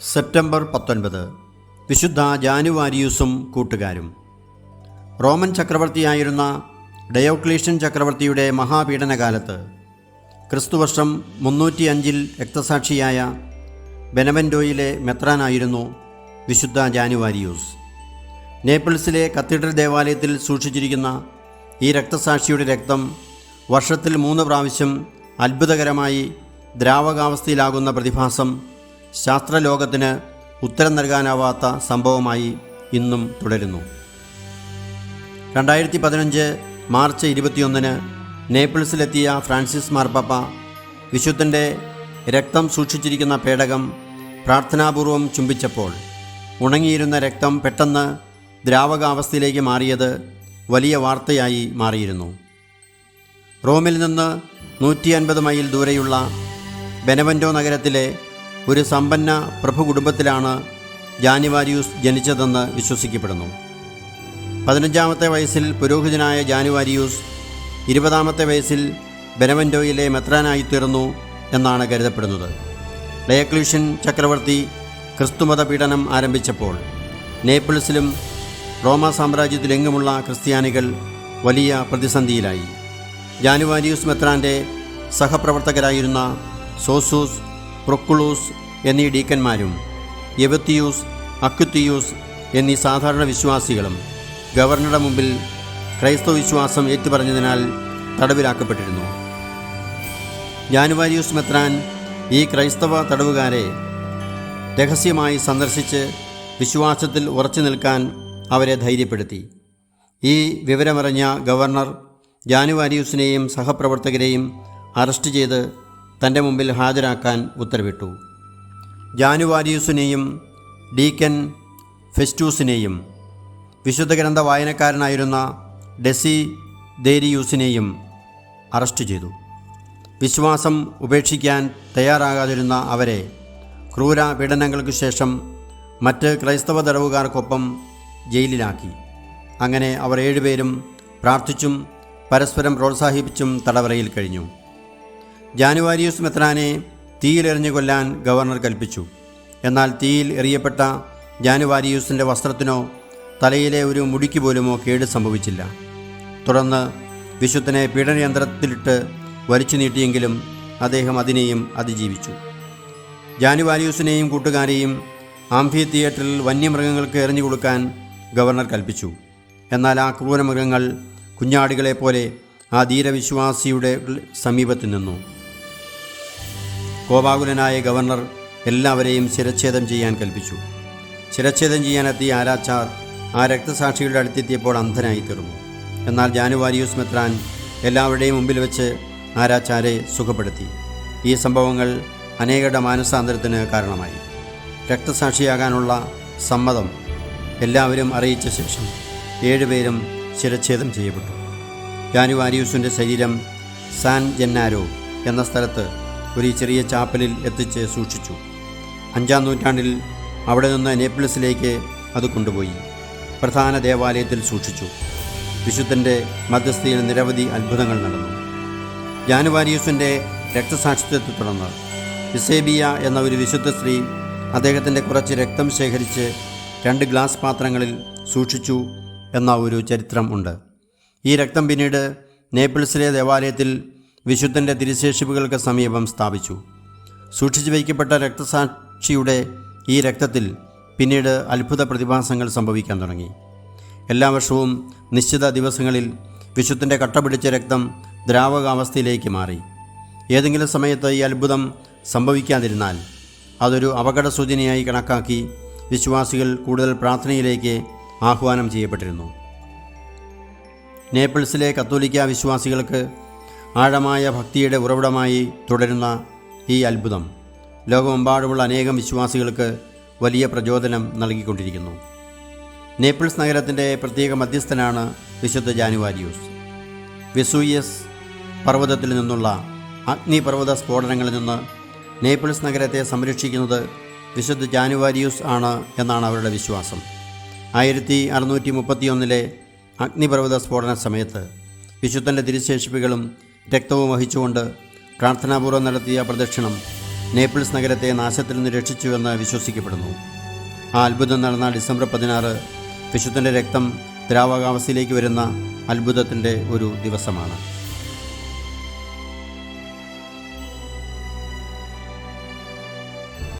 September പത്തൊൻപത്. വിശുദ്ധ ജാനുവാരിയൂസും കൂട്ടുകാരും. റോമൻ ചക്രവർത്തിയായിരുന്ന ഡയോക്ലീഷ്യൻ ചക്രവർത്തിയുടെ മഹാപീഡനകാലത്ത് ക്രിസ്തുവർഷം മുന്നൂറ്റി അഞ്ചിൽ രക്തസാക്ഷിയായ ബെനവൻഡോയിലെ മെത്രാനായിരുന്നു വിശുദ്ധ ജാനുവാരിയൂസ്. നേപ്പിൾസിലെ കത്തീഡ്രൽ ദേവാലയത്തിൽ സൂക്ഷിച്ചിരിക്കുന്ന ഈ രക്തസാക്ഷിയുടെ രക്തം വർഷത്തിൽ മൂന്ന് പ്രാവശ്യം അത്ഭുതകരമായി ദ്രാവകാവസ്ഥയിലാകുന്ന പ്രതിഭാസം ശാസ്ത്രലോകത്തിന് ഉത്തരം നൽകാനാവാത്ത സംഭവമായി ഇന്നും തുടരുന്നു. രണ്ടായിരത്തി പതിനഞ്ച് മാർച്ച് ഇരുപത്തിയൊന്നിന് നേപ്പിൾസിലെത്തിയ ഫ്രാൻസിസ് മാർപ്പാപ്പ വിശുദ്ധന്റെ രക്തം സൂക്ഷിച്ചിരിക്കുന്ന പേടകം പ്രാർത്ഥനാപൂർവം ചുംബിച്ചപ്പോൾ ഉണങ്ങിയിരുന്ന രക്തം പെട്ടെന്ന് ദ്രാവകാവസ്ഥയിലേക്ക് മാറിയത് വലിയ വാർത്തയായി മാറിയിരുന്നു. റോമിൽ നിന്ന് നൂറ്റി അൻപത് മൈൽ ദൂരെയുള്ള ബെനവന്റോ നഗരത്തിലെ ഒരു സമ്പന്ന പ്രഭു കുടുംബത്തിലാണ് ജാനുവാരിയൂസ് ജനിച്ചതെന്ന് വിശ്വസിക്കപ്പെടുന്നു. പതിനഞ്ചാമത്തെ വയസ്സിൽ പുരോഹിതനായ ജാനുവാരിയൂസ് ഇരുപതാമത്തെ വയസ്സിൽ ബെനവന്റോയിലെ മെത്രാനായി തീർന്നു എന്നാണ് കരുതപ്പെടുന്നത്. ഡയക്ലൂഷ്യൻ ചക്രവർത്തി ക്രിസ്തുമത പീഡനം ആരംഭിച്ചപ്പോൾ നേപ്പിൾസിലും റോമ സാമ്രാജ്യത്തിലെങ്ങുമുള്ള ക്രിസ്ത്യാനികൾ വലിയ പ്രതിസന്ധിയിലായി. ജാനുവാരിയൂസ് മെത്രാന്റെ സഹപ്രവർത്തകരായിരുന്ന സോസൂസ് പ്രൊക്കുളൂസ് എന്നീ ഡീക്കന്മാരും യവത്തിയൂസ് അക്യുത്തിയൂസ് എന്നീ സാധാരണ വിശ്വാസികളും ഗവർണറുടെ മുമ്പിൽ ക്രൈസ്തവ വിശ്വാസം ഏറ്റുപറഞ്ഞതിനാൽ തടവിലാക്കപ്പെട്ടിരുന്നു. ജാനുവാരിയൂസ് മെത്രാൻ ഈ ക്രൈസ്തവ തടവുകാരെ രഹസ്യമായി സന്ദർശിച്ച് വിശ്വാസത്തിൽ ഉറച്ചു നിൽക്കാൻ അവരെ ധൈര്യപ്പെടുത്തി. ഈ വിവരമറിഞ്ഞ ഗവർണർ ജാനുവാരിയൂസിനെയും സഹപ്രവർത്തകരെയും അറസ്റ്റ് ചെയ്ത് തന്റെ മുമ്പിൽ ഹാജരാക്കാൻ ഉത്തരവിട്ടു. ജാനുവാരിയൂസിനെയും ഡീക്കൻ ഫെസ്റ്റൂസിനെയും വിശുദ്ധ ഗ്രന്ഥ വായനക്കാരനായിരുന്ന ഡെസി ദേരിയൂസിനെയും അറസ്റ്റ് ചെയ്തു. വിശ്വാസം ഉപേക്ഷിക്കാൻ തയ്യാറാകാതിരുന്ന അവരെ ക്രൂര പീഡനങ്ങൾക്ക് ശേഷം മറ്റ് ക്രൈസ്തവ തടവുകാർക്കൊപ്പം ജയിലിലാക്കി. അങ്ങനെ അവർ ഏഴുപേരും പ്രാർത്ഥിച്ചും പരസ്പരം പ്രോത്സാഹിപ്പിച്ചും തടവറയിൽ കഴിഞ്ഞു. ജാനുവാരിയൂസ് മെത്രാനെ തീയിലെറിഞ്ഞു കൊല്ലാൻ ഗവർണർ കൽപ്പിച്ചു. എന്നാൽ തീയിൽ എറിയപ്പെട്ട ജാനുവാരിയൂസിന്റെ വസ്ത്രത്തിനോ തലയിലെ ഒരു മുടിക്ക് പോലുമോ കേട് സംഭവിച്ചില്ല. തുടർന്ന് വിശുദ്ധനെ പീഡനയന്ത്രത്തിലിട്ട് വലിച്ചു നീട്ടിയെങ്കിലും അദ്ദേഹം അതിനെയും അതിജീവിച്ചു. ജാനുവാരിയൂസിനെയും കൂട്ടുകാരെയും ആംഫി തിയേറ്ററിൽ വന്യമൃഗങ്ങൾക്ക് എറിഞ്ഞു കൊടുക്കാൻ ഗവർണർ കൽപ്പിച്ചു. എന്നാൽ ആ ക്രൂരമൃഗങ്ങൾ കുഞ്ഞാടികളെപ്പോലെ ആ ധീരവിശ്വാസിയുടെ സമീപത്ത് നിന്നു. കോപാകുലനായ ഗവർണർ എല്ലാവരെയും ശിരച്ഛേദം ചെയ്യാൻ കൽപ്പിച്ചു. ശിരച്ഛേദം ചെയ്യാനെത്തിയ ആരാച്ചാർ ആ രക്തസാക്ഷികളുടെ അടുത്തെത്തിയപ്പോൾ അന്ധനായി തീർന്നു. എന്നാൽ ജാനുവാരിയൂസ് മെത്രാൻ എല്ലാവരുടെയും മുമ്പിൽ വെച്ച് ആരാച്ചാരെ സുഖപ്പെടുത്തി. ഈ സംഭവങ്ങൾ അനേകരുടെ മാനസാന്തരത്തിന് കാരണമായി. രക്തസാക്ഷിയാകാനുള്ള സമ്മതം എല്ലാവരും അറിയിച്ച ശേഷം ഏഴുപേരും ശിരച്ഛേദം ചെയ്യപ്പെട്ടു. ജാനുവാരിയൂസിന്റെ ശരീരം സാൻ ജെന്നാരോ എന്ന സ്ഥലത്ത് ഒരു ചെറിയ ചാപ്പലിൽ എത്തിച്ച് സൂക്ഷിച്ചു. അഞ്ചാം നൂറ്റാണ്ടിൽ അവിടെ നിന്ന് നേപ്പിൾസിലേക്ക് അത് കൊണ്ടുപോയി. പ്രധാന ദേവാലയത്തിൽ സൂക്ഷിച്ചു. വിശുദ്ധന്റെ മധ്യസ്ഥയിൽ നിരവധി അത്ഭുതങ്ങൾ നടന്നു. ജാനുവാരിയൂസിന്റെ രക്തസാക്ഷിത്വത്തെ തുടർന്ന് വിസേബിയ എന്ന ഒരു വിശുദ്ധ സ്ത്രീ അദ്ദേഹത്തിന്റെ കുറച്ച് രക്തം ശേഖരിച്ച് രണ്ട് ഗ്ലാസ് പാത്രങ്ങളിൽ സൂക്ഷിച്ചു എന്ന ഒരു ചരിത്രം ഉണ്ട്. ഈ രക്തം പിന്നീട് നേപ്പിൾസിലെ ദേവാലയത്തിൽ വിശുദ്ധന്റെ തിരുശേഷിപ്പുകൾക്ക് സമീപം സ്ഥാപിച്ചു. സൂക്ഷിച്ചു വയ്ക്കപ്പെട്ട രക്തസാക്ഷിയുടെ ഈ രക്തത്തിൽ പിന്നീട് അത്ഭുത പ്രതിഭാസങ്ങൾ സംഭവിക്കാൻ തുടങ്ങി. എല്ലാ വർഷവും നിശ്ചിത ദിവസങ്ങളിൽ വിശുദ്ധന്റെ കട്ടപിടിച്ച രക്തം ദ്രാവകാവസ്ഥയിലേക്ക് മാറി. ഏതെങ്കിലും സമയത്ത് ഈ അത്ഭുതം സംഭവിക്കാതിരുന്നാൽ അതൊരു അപകട സൂചനയായി കണക്കാക്കി വിശ്വാസികൾ കൂടുതൽ പ്രാർത്ഥനയിലേക്ക് ആഹ്വാനം ചെയ്യപ്പെട്ടിരുന്നു. നേപ്പിൾസിലെ കത്തോലിക്ക വിശ്വാസികൾക്ക് ആഴമായ ഭക്തിയുടെ ഉറവിടമായി തുടരുന്ന ഈ അത്ഭുതം ലോകമെമ്പാടുമുള്ള അനേകം വിശ്വാസികൾക്ക് വലിയ പ്രചോദനം നൽകിക്കൊണ്ടിരിക്കുന്നു. നേപ്പിൾസ് നഗരത്തിന്റെ പ്രത്യേക മധ്യസ്ഥനാണ് വിശുദ്ധ ജാനുവാരിയൂസ്. വെസൂയസ് പർവതത്തിൽ നിന്നുള്ള അഗ്നിപർവത സ്ഫോടനങ്ങളിൽ നിന്ന് നേപ്പിൾസ് നഗരത്തെ സംരക്ഷിക്കുന്നത് വിശുദ്ധ ജാനുവാരിയൂസ് ആണ് എന്നാണ് അവരുടെ വിശ്വാസം. ആയിരത്തി അറുന്നൂറ്റി മുപ്പത്തിയൊന്നിലെ അഗ്നിപർവത സ്ഫോടന സമയത്ത് വിശുദ്ധന്റെ തിരുശേഷിപ്പുകളും രക്തവും വഹിച്ചുകൊണ്ട് പ്രാർത്ഥനാപൂർവം നടത്തിയ പ്രദക്ഷിണം നേപ്പിൾസ് നഗരത്തെ നാശത്തിൽ നിന്ന് രക്ഷിച്ചുവെന്ന് വിശ്വസിക്കപ്പെടുന്നു. ആ അത്ഭുതം നടന്ന ഡിസംബർ പതിനാറ് വിശുദ്ധന്റെ രക്തം ദ്രാവകാവസ്ഥയിലേക്ക് വരുന്ന അത്ഭുതത്തിന്റെ ഒരു ദിവസമാണ്.